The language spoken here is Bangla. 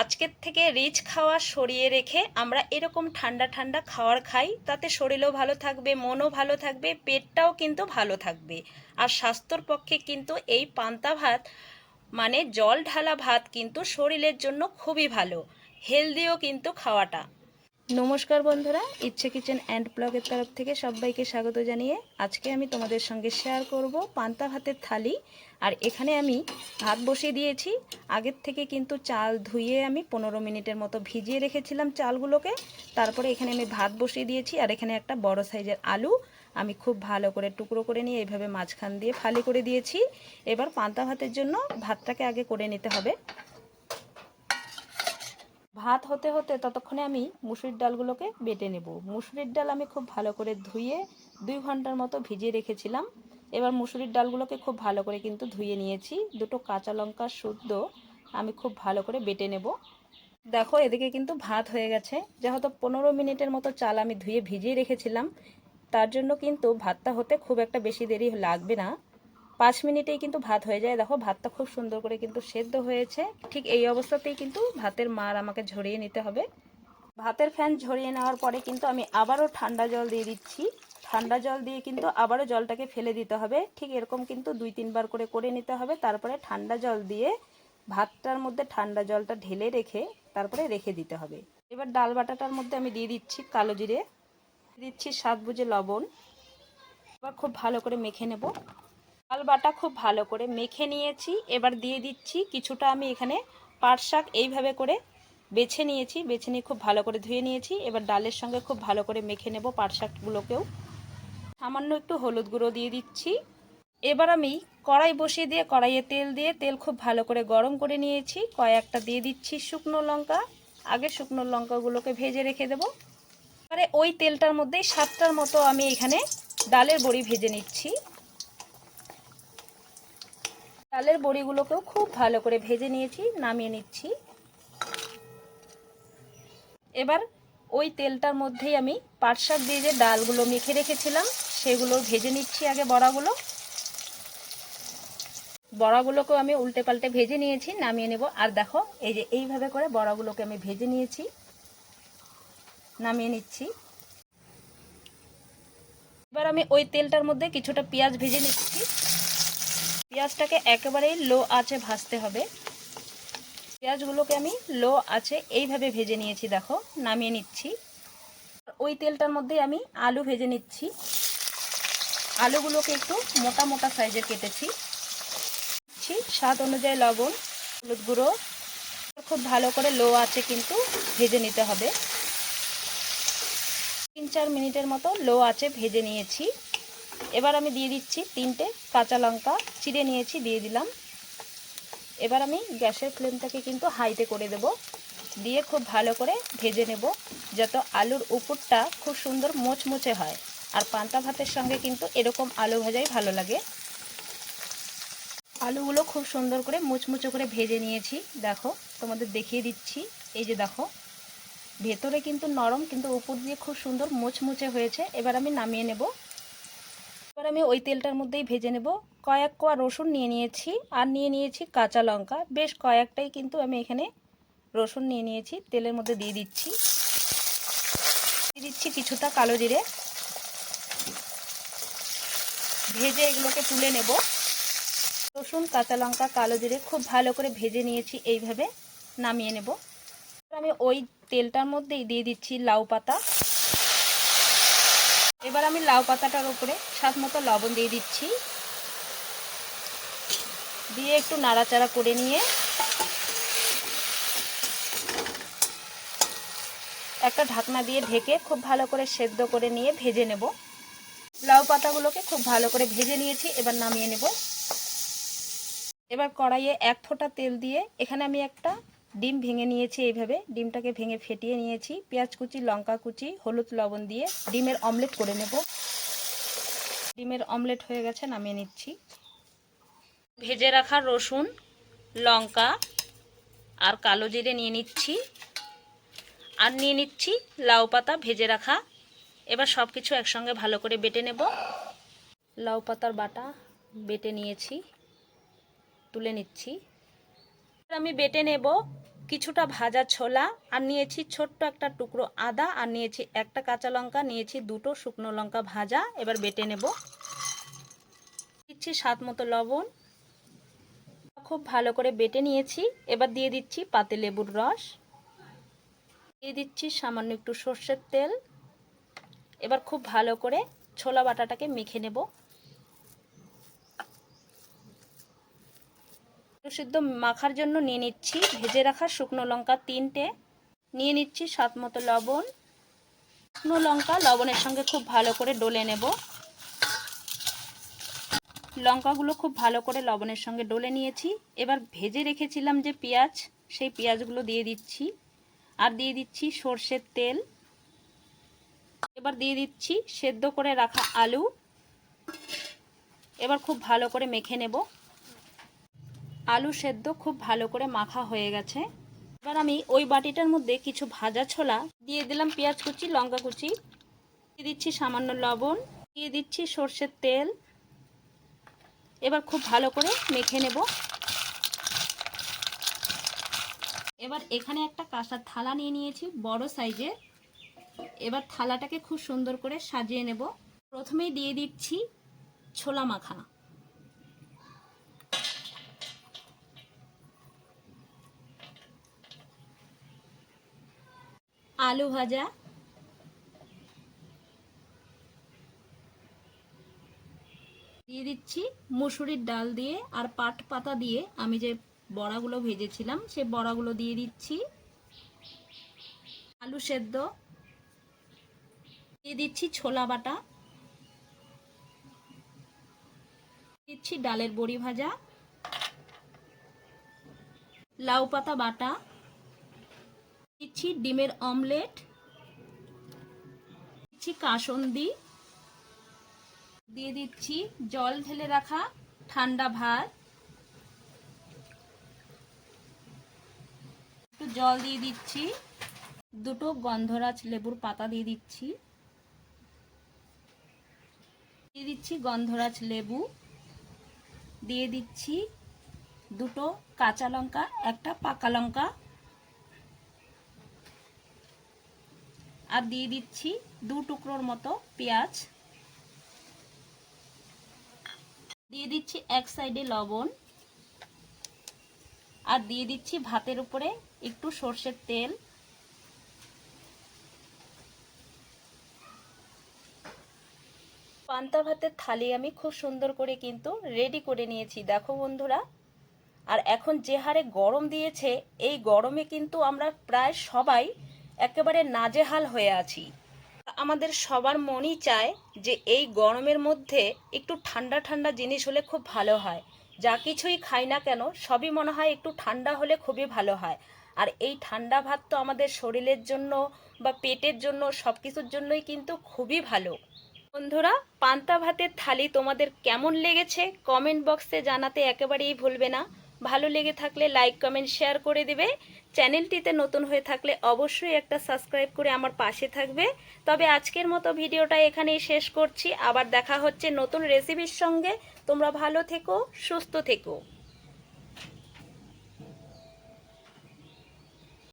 আজকের থেকে রিচ খাওয়া সরিয়ে রেখে আমরা এরকম ঠান্ডা ঠান্ডা খাওয়ার খাই। তাতে শরীরও ভালো থাকবে, মনও ভালো থাকবে, পেটটাও কিন্তু ভালো থাকবে। আর স্বাস্থ্যর পক্ষে কিন্তু এই পান্তা ভাত মানে জল ঢালা ভাত কিন্তু শরীরের জন্য খুবই ভালো। হেলদিও কিন্তু খাওয়াটা। নমস্কার বন্ধুরা, ইচ্ছে কিচেন অ্যান্ড ব্লগের তরফ থেকে সবাইকে স্বাগত জানিয়ে আজকে আমি তোমাদের সঙ্গে শেয়ার করব পান্তা ভাতের থালি। আর এখানে আমি ভাত বসিয়ে দিয়েছি। আগের থেকে কিন্তু চাল ধুয়ে আমি পনেরো মিনিটের মতো ভিজিয়ে রেখেছিলাম চালগুলোকে। তারপরে এখানে আমি ভাত বসিয়ে দিয়েছি আর এখানে একটা বড় সাইজের আলু আমি খুব ভালো করে টুকরো করে নিয়ে এইভাবে মাঝখান দিয়ে ফালি করে দিয়েছি। এবার পান্তা ভাতের জন্য ভাতটাকে আগে করে নিতে হবে। ভাত হতে হতে ততক্ষণে আমি মুসুরির ডালগুলোকে বেটে নেব। মুসুরির ডাল আমি খুব ভালো করে ধুয়ে দুই ঘণ্টার মতো ভিজিয়ে রেখেছিলাম। এবার মুসুরির ডালগুলোকে খুব ভালো করে কিন্তু ধুয়ে নিয়েছি। দুটো কাঁচা লঙ্কা শুদ্ধ আমি খুব ভালো করে বেটে নেব। দেখো, এদিকে কিন্তু ভাত হয়ে গেছে। যেহেতু পনেরো মিনিটের মতো চাল আমি ধুয়ে ভিজিয়ে রেখেছিলাম, তার জন্য কিন্তু ভাতটা হতে খুব একটা বেশি দেরি লাগবে না। পাঁচ মিনিটেই কিন্তু ভাত হয়ে যায়। দেখো, ভাতটা খুব সুন্দর করে কিন্তু সেদ্ধ হয়েছে। ঠিক এই অবস্থাতেই কিন্তু ভাতের মার আমাকে ঝরিয়ে নিতে হবে। ভাতের ফ্যান ঝরিয়ে নেওয়ার পরে কিন্তু আমি আবারও ঠান্ডা জল দিয়ে দিচ্ছি। ঠান্ডা জল দিয়ে কিন্তু আবারও জলটাকে ফেলে দিতে হবে। ঠিক এরকম কিন্তু দুই, তিনবার করে করে নিতে হবে। তারপরে ঠান্ডা জল দিয়ে ভাতটার মধ্যে ঠান্ডা জলটা ঢেলে রেখে তারপরে রেখে দিতে হবে। এবার ডাল বাটাটার মধ্যে আমি দিয়ে দিচ্ছি কালো জিরে। দিচ্ছি স্বাদ বুঝে লবণ। এবার খুব ভালো করে মেখে নেব। ডাল বাটা খুব ভালো করে মেখে নিয়েছি। এবার দিয়ে দিচ্ছি কিছুটা আমি এখানে পাট শাক এইভাবে করে বেছে নিয়েছি, বেছে নিয়ে খুব ভালো করে ধুয়ে নিয়েছি। এবার ডালের সঙ্গে খুব ভালো করে মেখে নেব পাট শাকগুলোকেও। সামান্য একটু হলুদ গুঁড়ো দিয়ে দিচ্ছি। এবার আমি কড়াই বসিয়ে দিয়ে কড়াইয়ে তেল দিয়ে তেল খুব ভালো করে গরম করে নিয়েছি। কয়েকটা দিয়ে দিচ্ছি শুকনো লঙ্কা। আগে শুকনো লঙ্কাগুলোকে ভেজে রেখে দেবো। এবারে ওই তেলটার মধ্যেই সাতটার মতো আমি এখানে ডালের বড়ি ভেজে নিচ্ছি। ডালের বড়িগুলোকেও খুব ভালো করে ভেজে নিয়েছি, নামিয়ে নিচ্ছি। এবার ওই তেলটার মধ্যেই আমি পাট শাক দিয়ে যে ডালগুলো মেখে রেখেছিলাম, সেগুলো ভেজে নিচ্ছি আগে বড়াগুলো। বড়াগুলোকেও আমি উল্টে পাল্টে ভেজে নিয়েছি, নামিয়ে নেব। আর দেখো, এই যে এইভাবে করে বড়াগুলোকে আমি ভেজে নিয়েছি, নামিয়ে নিচ্ছি। এবার আমি ওই তেলটার মধ্যে কিছুটা পেঁয়াজ ভেজে নিচ্ছি। পেঁয়াজটাকে একেবারেই লো আঁচে ভাজতে হবে। পেঁয়াজগুলোকে আমি লো আছে এইভাবে ভেজে নিয়েছি, দেখো, নামিয়ে নিচ্ছি। ওই তেলটার মধ্যে আমি আলু ভেজে নিচ্ছি। আলুগুলোকে একটু মোটা মোটা সাইজের কেটেছি। স্বাদ অনুযায়ী লবণ, হলুদ গুঁড়ো। খুব ভালো করে লো আছে কিন্তু ভেজে নিতে হবে। তিন চার মিনিটের মতো লো আছে ভেজে নিয়েছি। এবার আমি দিয়ে দিচ্ছি তিনটে কাঁচা লঙ্কা চিড়ে নিয়েছি, দিয়ে দিলাম। এবার আমি গ্যাসের ফ্লেমটাকে কিন্তু হাইতে করে দেব। দিয়ে খুব ভালো করে ভেজে নেব, যত আলুর উপরটা খুব সুন্দর মোচমুচে হয়। আর পান্তা ভাতের সঙ্গে কিন্তু এরকম আলু ভাজাই ভালো লাগে। আলুগুলো খুব সুন্দর করে মুচমুচে করে ভেজে নিয়েছি। দেখো, তোমাদের দেখিয়ে দিচ্ছি। এই যে দেখো, ভেতরে কিন্তু নরম, কিন্তু উপর দিয়ে খুব সুন্দর মুচমুচে হয়েছে। এবার আমি নামিয়ে নেব। এবার আমি ওই তেলটার মধ্যেই ভেজে নেব। কয়েক কোয়া রসুন নিয়ে নিয়েছি আর নিয়ে নিয়েছি কাঁচা লঙ্কা। বেশ কয়েকটাই কিন্তু আমি এখানে রসুন নিয়ে নিয়েছি, তেলের মধ্যে দিয়ে দিচ্ছি। দিয়ে দিচ্ছি কিছুটা কালো জিরে। ভেজে এগুলোকে তুলে নেব। রসুন, কাঁচা লঙ্কা, কালো জিরে খুব ভালো করে ভেজে নিয়েছি, এইভাবে নামিয়ে নেব। আমি ওই তেলটার মধ্যেই দিয়ে দিচ্ছি লাউ পাতা। এবার আমি লাউ পাতাটার উপরে স্বাদ মতো লবণ দিয়ে দিচ্ছি। দিয়ে একটু নাড়াচাড়া করে নিয়ে একটা ঢাকনা দিয়ে ঢেকে খুব ভালো করে সেদ্ধ করে নিয়ে ভেজে নেব। লাউ পাতাগুলোকে খুব ভালো করে ভেজে নিয়েছি, এবার নামিয়ে নেব। এবার কড়াইয়ে এক ফোঁটা তেল দিয়ে এখানে আমি একটা ডিম ভেঙে নিয়েছি এইভাবে। ডিমটাকে ভেঙে ফেটিয়ে নিয়েছি। পেঁয়াজ কুচি, লঙ্কা কুচি, হলুদ লবণ দিয়ে ডিমের অমলেট করে নেব। ডিমের অমলেট হয়ে গেছে, নামিয়ে নিচ্ছি। ভেজে রাখা রসুন, লঙ্কা আর কালো জিরে নিয়ে নিচ্ছি। আর নিয়ে নিচ্ছি লাউ পাতা ভেজে রাখা। এবার সব কিছু একসঙ্গে ভালো করে বেটে নেব। লাউ পাতার বাটা বেটে নিয়েছি, তুলে নিচ্ছি। আমি বেটে নেব কিছুটা ভাজা ছোলা, আর নিয়েছি ছোট্ট একটা টুকরো আদা, আর নিয়েছি একটা কাঁচা লঙ্কা, নিয়েছি দুটো শুকনো লঙ্কা ভাজা, এবার বেটে নেব। দিচ্ছি স্বাদ মতো লবণ। খুব ভালো করে বেটে নিয়েছি, এবার দিয়ে দিচ্ছি পাতে লেবুর রস। দিয়ে দিচ্ছি সামান্য একটু সর্ষের তেল। এবার খুব ভালো করে ছোলা বাটাটাকে মেখে নেব। সিদ্ধ মাখার জন্য নিয়ে নিচ্ছি। ভেজে রাখা শুকনো লঙ্কা তিনটে। নিয়ে নিচ্ছি স্বাদ মতো লবণ। শুকনো লঙ্কা লবণের সঙ্গে খুব ভালো করে ডলে নেব। লঙ্কাগুলো খুব ভালো করে লবণের সঙ্গে ডলে নিয়েছি। এবার ভেজে রেখেছিলাম যে পেঁয়াজ, সেই পেঁয়াজগুলো দিয়ে দিচ্ছি। আর দিয়ে দিচ্ছি সর্ষের তেল। এবার দিয়ে দিচ্ছি সেদ্ধ করে রাখা আলু। এবার খুব ভালো করে মেখে নেব। আলু সেদ্ধ খুব ভালো করে মাখা হয়ে গেছে। এবার আমি ওই বাটিটার মধ্যে কিছু ভাজা ছোলা, দিয়ে দিলাম পেঁয়াজ কুচি, লঙ্কা কুচি, দিয়ে দিচ্ছি সামান্য লবণ, দিয়ে দিচ্ছি সর্ষের তেল। এবার খুব ভালো করে মেখে নেব। এবার এখানে একটা কাঁসার থালা নিয়ে নিয়েছি, বড় সাইজের। এবার থালাটাকে খুব সুন্দর করে সাজিয়ে নেব। প্রথমেই দিয়ে দিচ্ছি ছোলা মাখা আলু ভাজা। দিয়ে দিচ্ছি মুসুরির ডাল দিয়ে আর পাট পাতা দিয়ে আমি যে বড়াগুলো ভেজেছিলাম, সে বড়াগুলো দিয়ে দিচ্ছি। আলু সেদ্ধ। দিয়ে দিচ্ছি ছোলা বাটা। দিচ্ছি ডালের বড়ি ভাজা। লাউ পাতা বাটা। দিচ্ছি ডিমের অমলেট, দিচ্ছি কাসন্দি, দিয়ে দিচ্ছি জল ঢেলে রাখা ঠান্ডা ভাত। একটু জল দিয়ে দিচ্ছি, দুটো গন্ধরাজ লেবুর পাতা দিয়ে দিচ্ছি। দিয়ে দিচ্ছি গন্ধরাজ লেবু, দিয়ে দিচ্ছি দুটো কাঁচা লঙ্কা, একটা পাকা লঙ্কা আর দিয়ে দিচ্ছি দু টুকরোর মতো পেঁয়াজ। দিয়ে দিচ্ছি এক সাইডে লবণ। আর দিয়ে দিচ্ছি ভাতের উপরে একটু সর্ষের তেল। পান্তা ভাতের থালি আমি খুব সুন্দর করে কিন্তু রেডি করে নিয়েছি, দেখো বন্ধুরা। আর এখন যে হারে গরম দিয়েছে, এই গরমে কিন্তু আমরা প্রায় সবাই একেবারে নাজেহাল হয়ে আছি। আমাদের সবার মনই চায় যে এই গরমের মধ্যে একটু ঠান্ডা ঠান্ডা জিনিস হলে খুব ভালো হয়। যা কিছুই খাই না কেন, সবই মনে হয় একটু ঠান্ডা হলে খুবই ভালো হয়। আর এই ঠান্ডা ভাত তো আমাদের শরীরের জন্য বা পেটের জন্য সব কিছুর জন্যই কিন্তু খুবই ভালো। বন্ধুরা, পান্তা ভাতের থালি তোমাদের কেমন লেগেছে? কমেন্ট বক্সে জানাতে একেবারেই ভুলবে না। ভালো লেগে থাকলে লাইক কমেন্ট শেয়ার করে দেবে। চ্যানেলটিতে নতুন হয়ে থাকলে অবশ্যই একটা সাবস্ক্রাইব করে আমার পাশে থাকবে। তবে আজকের মতো ভিডিওটা এখানেই শেষ করছি। আবার দেখা হচ্ছে নতুন রেসিপির সঙ্গে। তোমরা ভালো থেকো, সুস্থ থেকো।